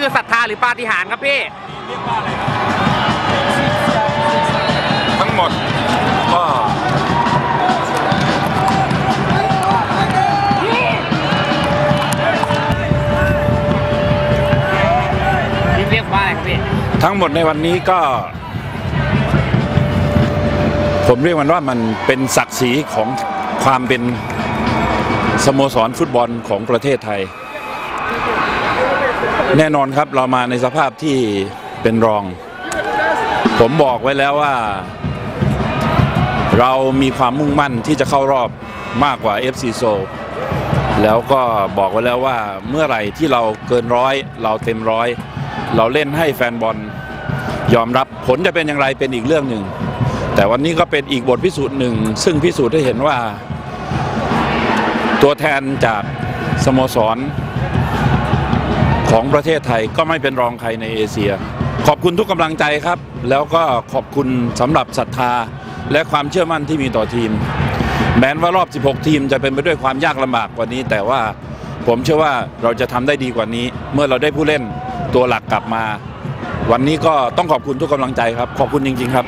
คือศรัทธาหรือปาฏิหาริย์ครับพี่ ทั้งหมดก็เรียกว่าอะไรครับพี่ ทั้งหมดในวันนี้ก็ ผมเรียกมันว่ามันเป็นศักดิ์ศรีของความเป็นสโมสรฟุตบอลของประเทศไทย แน่นอนครับเรามาในสภาพที่เป็นรอง ผมบอกไว้แล้วว่า เรามีความมุ่งมั่นที่จะเข้ารอบมากกว่า FC โซแล้วก็บอกไว้แล้วว่าเมื่อไหร่ที่เราเกินร้อย เราเต็มร้อย เราเล่นให้แฟนบอลยอมรับผลจะเป็นอย่างไรเป็นอีกเรื่องหนึ่ง แต่วันนี้ก็เป็นอีกบทพิสูจน์หนึ่ง ซึ่งพิสูจน์ให้เห็นว่า ตัวแทนจากสโมสร ของประเทศไทยก็ไม่เป็นรองใครในเอเชีย ขอบคุณทุกกำลังใจครับ แล้วก็ขอบคุณสำหรับศรัทธาและความเชื่อมั่นที่มีต่อทีม แม้ว่ารอบ 16 ทีมจะเป็นไปด้วยความยากลำบากกว่านี้ แต่ว่าผมเชื่อว่าเราจะทำได้ดีกว่านี้ เมื่อเราได้ผู้เล่นตัวหลักกลับมา วันนี้ก็ต้องขอบคุณทุกกำลังใจครับ ขอบคุณจริง ๆ ครับ